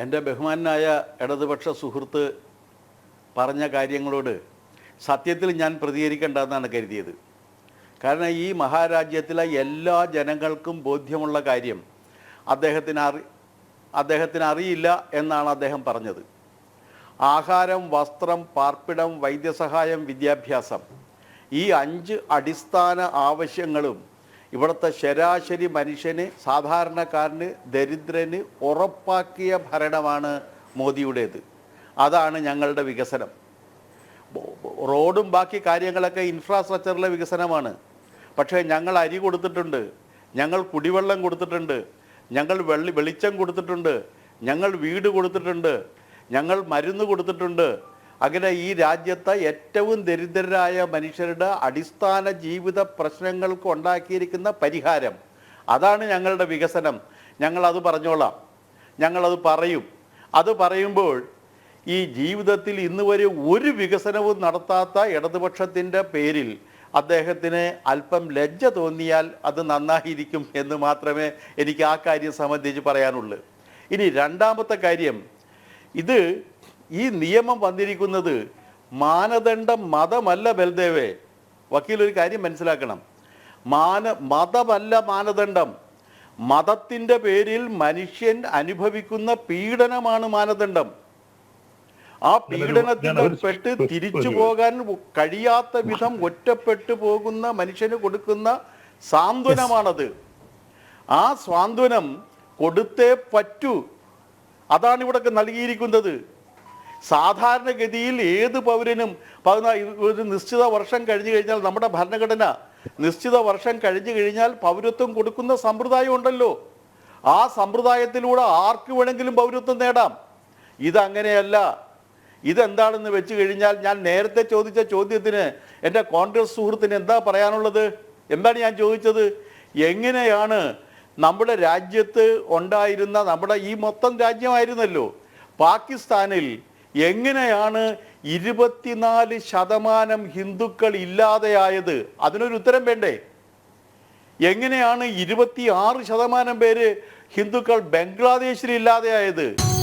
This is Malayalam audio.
എന്റെ ബഹുമാനായ ഇടതുപക്ഷ സുഹൃത്ത് പറഞ്ഞ കാര്യങ്ങളോട് സത്യത്തിൽ ഞാൻ പ്രതികരിക്കേണ്ടതെന്നാണ് കരുതിയത്. കാരണം ഈ മഹാരാജ്യത്തിലെ എല്ലാ ജനങ്ങൾക്കും ബോധ്യമുള്ള കാര്യം അദ്ദേഹത്തിന് അറി അദ്ദേഹത്തിന് അറിയില്ല എന്നാണ് അദ്ദേഹം പറഞ്ഞത്. ആഹാരം വസ്ത്രം പാർപ്പിടം വൈദ്യസഹായം വിദ്യാഭ്യാസം ഈ അഞ്ച് അടിസ്ഥാന ആവശ്യങ്ങളും ഇവിടുത്തെ ശരാശരി മനുഷ്യന് സാധാരണക്കാരന് ദരിദ്രന് ഉറപ്പാക്കിയ ഭരണമാണ് മോദിയുടേത്. അതാണ് ഞങ്ങളുടെ വികസനം. റോഡും ബാക്കി കാര്യങ്ങളൊക്കെ ഇൻഫ്രാസ്ട്രക്ചറിലെ വികസനമാണ്. പക്ഷേ ഞങ്ങൾ അരി കൊടുത്തിട്ടുണ്ട് ഞങ്ങൾ കുടിവെള്ളം കൊടുത്തിട്ടുണ്ട് ഞങ്ങൾ വെള്ളി വെളിച്ചം കൊടുത്തിട്ടുണ്ട് ഞങ്ങൾ വീട് കൊടുത്തിട്ടുണ്ട് ഞങ്ങൾ മരുന്ന് കൊടുത്തിട്ടുണ്ട് അങ്ങനെ ഈ രാജ്യത്തെ ഏറ്റവും ദരിദ്രരായ മനുഷ്യരുടെ അടിസ്ഥാന ജീവിത പ്രശ്നങ്ങൾക്ക് ഉണ്ടാക്കിയിരിക്കുന്ന പരിഹാരം. അതാണ് ഞങ്ങളുടെ വികസനം. ഞങ്ങളത് പറഞ്ഞോളാം. ഞങ്ങളത് പറയും. അത് പറയുമ്പോൾ ഈ ജീവിതത്തിൽ ഇന്ന് വരെ ഒരു വികസനവും നടത്താത്ത ഇടതുപക്ഷത്തിന്റെ പേരിൽ അദ്ദേഹത്തിന് അല്പം ലജ്ജ തോന്നിയാൽ അത് നന്നായിരിക്കും എന്ന് മാത്രമേ എനിക്ക് ആ കാര്യം സംബന്ധിച്ച് പറയാനുള്ളൂ. ഇനി രണ്ടാമത്തെ കാര്യം. ഇത് ഈ നിയമം വന്നിരിക്കുന്നത് മാനദണ്ഡം മതമല്ല ബൽദേവേ. വക്കീൽ ഒരു കാര്യം മനസ്സിലാക്കണം. മാന മതമല്ല മാനദണ്ഡം. മതത്തിന്റെ പേരിൽ മനുഷ്യൻ അനുഭവിക്കുന്ന പീഡനമാണ് മാനദണ്ഡം. ആ പീഡനത്തിൽ പെട്ട് തിരിച്ചു പോകാൻ കഴിയാത്ത വിധം ഒറ്റപ്പെട്ടു പോകുന്ന മനുഷ്യന് കൊടുക്കുന്ന സാന്ത്വനമാണത്. ആ സ്വാന്തനം കൊടുത്തേ പറ്റൂ. അതാണ് ഇവിടെ നൽകിയിരിക്കുന്നത്. സാധാരണഗതിയിൽ ഏത് പൗരനും പതിനാ ഒരു നിശ്ചിത വർഷം കഴിഞ്ഞു കഴിഞ്ഞാൽ നമ്മുടെ ഭരണഘടന നിശ്ചിത വർഷം കഴിഞ്ഞു കഴിഞ്ഞാൽ പൗരത്വം കൊടുക്കുന്ന സമ്പ്രദായം ഉണ്ടല്ലോ. ആ സമ്പ്രദായത്തിലൂടെ ആർക്ക് വേണമെങ്കിലും പൗരത്വം നേടാം. ഇതങ്ങനെയല്ല. ഇതെന്താണെന്ന് വെച്ച് കഴിഞ്ഞാൽ ഞാൻ നേരത്തെ ചോദിച്ച ചോദ്യത്തിന് എന്റെ കോൺഗ്രസ് സുഹൃത്തിന് എന്താ പറയാനുള്ളത്? എന്താണ് ഞാൻ ചോദിച്ചത്? എങ്ങനെയാണ് നമ്മുടെ രാജ്യത്ത് ഉണ്ടായിരുന്ന നമ്മുടെ ഈ മൊത്തം രാജ്യമായിരുന്നല്ലോ. പാകിസ്ഥാനിൽ എങ്ങനെയാണ് ഇരുപത്തിനാല് ശതമാനം ഹിന്ദുക്കൾ ഇല്ലാതെയായത്? അതിനൊരു ഉത്തരം വേണ്ടേ? എങ്ങനെയാണ് ഇരുപത്തി ആറ് ശതമാനം പേര് ഹിന്ദുക്കൾ ബംഗ്ലാദേശിൽ ഇല്ലാതെയായത്?